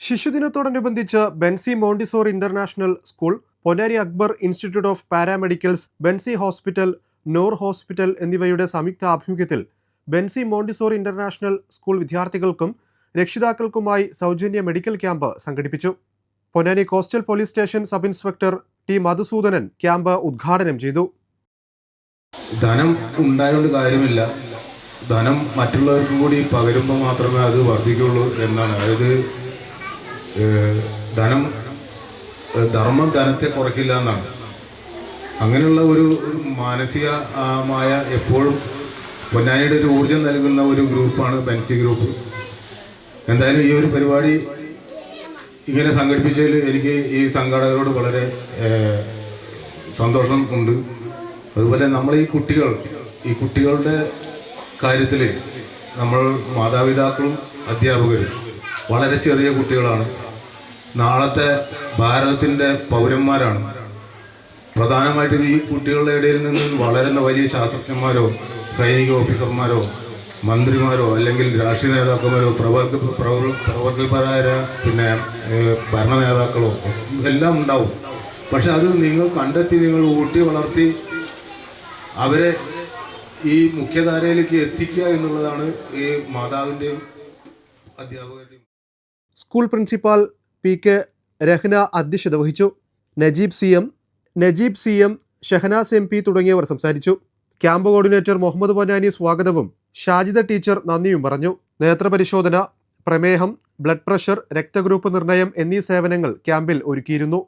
ശിശുദിനത്തോടനുബന്ധിച്ച് Benzy Montessori international school Ponnani Akbar institute of paramedicals Benzy hospital Noor hospital എന്നിവയുടെ സംയുക്ത ആഭിമുഖ്യത്തിൽ Benzy Montessori international school വിദ്യാർത്ഥികൾക്കും രക്ഷിതാക്കൾക്കുമായി സൗജന്യ medical camp സംഘടിപ്പിച്ചു. Ponnani coastal police station sub inspector T Madhusudanan camp ഉദ്ഘാടനം ചെയ്തു. ധനം ഉണ്ടായതുകൊണ്ട് കാര്യമില്ല. ധനം മറ്റുള്ളവർക്കും കൂടി പകരുമ്പോൾ മാത്രമേ അത് വർദ്ധിക്കുള്ളൂ എന്നാണ്. അതായത് ധനം ധർമ്മം ധനത്തെ കുറയ്ക്കില്ല എന്നാണ്. അങ്ങനെയുള്ള ഒരു മാനസികമായ എപ്പോഴും പൊന്നാനിയുടെ ഒരു ഊർജം നൽകുന്ന ഒരു ഗ്രൂപ്പാണ് ബെൻസി ഗ്രൂപ്പ്. എന്തായാലും ഈ ഒരു പരിപാടി ഇങ്ങനെ സംഘടിപ്പിച്ചതിൽ എനിക്ക് ഈ സംഘാടകരോട് വളരെ സന്തോഷം ഉണ്ട്. അതുപോലെ നമ്മൾ ഈ കുട്ടികൾ ഈ കുട്ടികളുടെ കാര്യത്തിൽ നമ്മൾ മാതാപിതാക്കളും അധ്യാപകരും വളരെ ചെറിയ കുട്ടികളാണ്. നാളത്തെ ഭാരതത്തിന്റെ പൗരന്മാരാണ്. പ്രധാനമായിട്ടും ഈ കുട്ടികളുടെ ഇടയിൽ നിന്ന് വളരുന്ന വലിയ ശാസ്ത്രജ്ഞന്മാരോ സൈനിക ഓഫീസർമാരോ മന്ത്രിമാരോ അല്ലെങ്കിൽ രാഷ്ട്രീയ നേതാക്കന്മാരോ പ്രവർത്തി പ്രവർ- പ്രവർത്തകരായ പിന്നെ ഭരണ നേതാക്കളോ എല്ലാം ഉണ്ടാവും. പക്ഷെ അത് നിങ്ങൾ കണ്ടെത്തി നിങ്ങൾ ഊട്ടി വളർത്തി അവരെ ഈ മുഖ്യധാരയിലേക്ക് എത്തിക്കുക എന്നുള്ളതാണ് ഈ മാതാവിന്റെയും അധ്യാപകരുടെയും school principal P K Rahna അധ്യക്ഷത വഹിച്ചു. Najeeb C M Najeeb C M Shahanas M P തുടങ്ങിയവർ സംസാരിച്ചു. ക്യാമ്പ് കോർഡിനേറ്റർ മുഹമ്മദ് പൊന്നാനി സ്വാഗതവും ഷാജിദ ടീച്ചർ നന്ദിയും പറഞ്ഞു. നേത്രപരിശോധന പ്രമേഹം ബ്ലഡ് പ്രഷർ രക്തഗ്രൂപ്പ് നിർണയം എന്നീ സേവനങ്ങൾ ക്യാമ്പിൽ ഒരുക്കിയിരുന്നു.